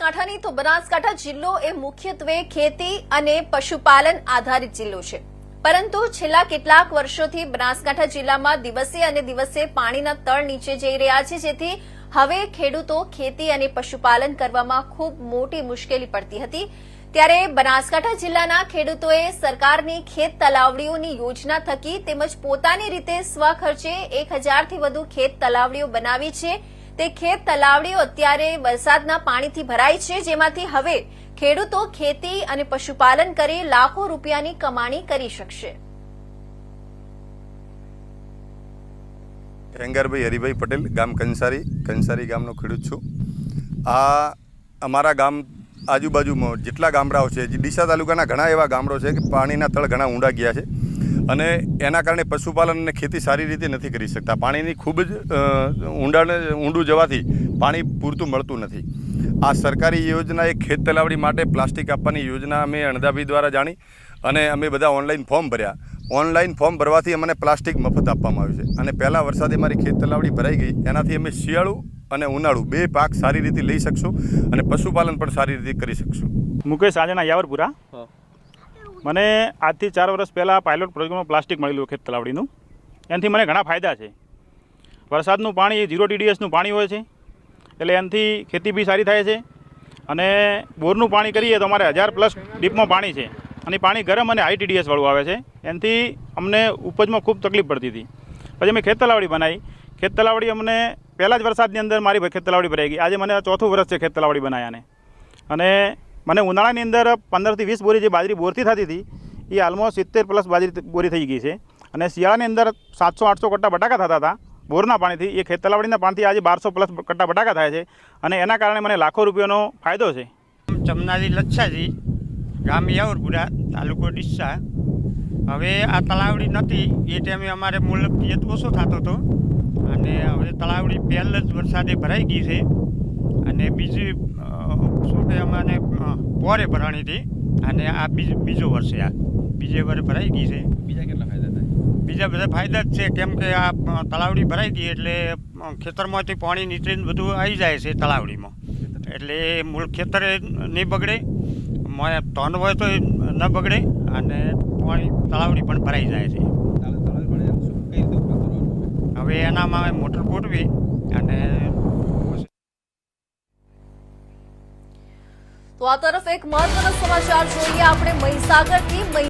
બનાસકાંઠાની તો બનાસકાંઠા જિલ્લો એ મુખ્યત્વે ખેતી અને પશુપાલન આધારિત જિલ્લો છે. પરંતુ છેલ્લા કેટલાક વર્ષોથી બનાસકાંઠા જિલ્લામાં દિવસે અને દિવસે પાણીના તળ નીચે જઈ રહ્યા છે, જેથી હવે ખેડૂતો ખેતી અને પશુપાલન કરવામાં ખૂબ મોટી મુશ્કેલી પડતી હતી. ત્યારે બનાસકાંઠા જિલ્લાના ખેડૂતોએ સરકારની ખેત તલાવડીઓની યોજના થકી તેમજ પોતાની રીતે સ્વખર્ચે એક હજારથી વધુ ખેત તલાવડીઓ બનાવી છે. તે ખેત તલાવડીઓ અત્યારે વરસાદના પાણીથી ભરાય છે, જેમાંથી હવે ખેડૂતો ખેતી અને પશુપાલન કરી લાખો રૂપિયાની કમાણી કરી શકશે. એંગારભાઈ હરિભાઈ પટેલ, ગામ કંસારી કંસારી ગામનો ખેડૂત છું. આ અમારા ગામ આજુબાજુમાં જેટલા ગામડાઓ છે, જે ડીસા તાલુકાના ઘણા એવા ગામડો છે કે પાણીના તળ ઘણા ઊંડા ગયા છે. અને એના કારણે પશુપાલન અને ખેતી સારી રીતે નથી કરી શકતા. પાણીની ખૂબ જ ઊંડાણ ઊંડું જવાથી પાણી પૂરતું મળતું નથી. આ સરકારી યોજના એ ખેત તલાવડી માટે પ્લાસ્ટિક આપવાની યોજના અમે અણદાભી દ્વારા જાણી અને અમે બધા ઓનલાઈન ફોર્મ ભર્યા. ઓનલાઈન ફોર્મ ભરવાથી અમને પ્લાસ્ટિક મફત આપવામાં આવ્યું છે. અને પહેલાં વરસાદે મારી ખેત તલાવડી ભરાઈ ગઈ. એનાથી અમે શિયાળુ અને ઉનાળુ બે પાક સારી રીતે લઈ શકશું અને પશુપાલન પણ સારી રીતે કરી શકશું. મુકેશ આજના યાવરપુરા? મને આજથી ચાર વર્ષ પહેલાં પાયલોટ પ્રોજેક્ટમાં પ્લાસ્ટિક મળેલું ખેત તલાવડીનું. એનાથી મને ઘણા ફાયદા છે. વરસાદનું પાણી ઝીરો ટીડીએસનું પાણી હોય છે. એટલે એનાથી ખેતી બી સારી થાય છે. અને બોરનું પાણી કરીએ તો અમારે હજાર પ્લસ ડીપમાં પાણી છે. અને પાણી ગરમ અને હાઈ ટીડીએસવાળું આવે છે. એનાથી અમને ઉપજમાં ખૂબ તકલીફ પડતી હતી. પછી અમે ખેત તલાવડી બનાવી. ખેત તલાવડી અમને પહેલાં જ વરસાદની અંદર મારી ખેત તલાવડી ભરાઈ ગઈ. આજે મને ચોથું વર્ષ છે ખેત તલાવડી બનાવ્યાને અને મને ઉનાળાની અંદર પંદરથી વીસ બોરી જે બાજરી બોરથી થતી હતી, એ હાલમાં સિત્તેર પ્લસ બાજરી બોરી થઈ ગઈ છે. અને શિયાળાની અંદર સાતસો, આઠસો કટ્ટા બટાકા થતા હતા, બોરના પાણીથી. એ ખેત તલાવડીના પાણીથી આજે બારસો પ્લસ કટ્ટા બટાકા થાય છે. અને એના કારણે મને લાખો રૂપિયાનો ફાયદો છે. ચમનાજી લચ્છાજી, ગામ યાવરપુરા તાલુકો ડિસ્સા હવે આ તલાવડી નથી, એ ટાઈમે અમારે મુલક પિયત ઓછો થતો હતો. અને હવે તલાવડી પહેલ જ વરસાદે ભરાઈ ગઈ છે. અને બીજી શું કે અમારે પોરે ભરાણી હતી અને આ બીજ બીજો વર્ષે આ. બીજે વર્ષે ભરાઈ ગઈ છે. બીજા કેટલા ફાયદા થાય? બીજા બધા ફાયદા જ છે કેમ કે આ તળાવડી ભરાઈ ગઈ એટલે ખેતરમાંથી પાણી નીચેને બધું આવી જાય છે તળાવડીમાં. એટલે મૂળ ખેતરે નહીં બગડે તન હોય તો ન બગડે અને પાણી તળાવડી પણ ભરાઈ જાય છે. હવે એનામાં મોટર ગોઠવી અને તો આ તરફ એક મહત્વનો સમાચાર જોઈએ. આપણે મહીસાગરથી